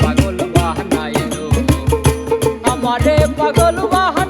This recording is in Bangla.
পাগল বাহানাইলো আমারে পাগল বাহান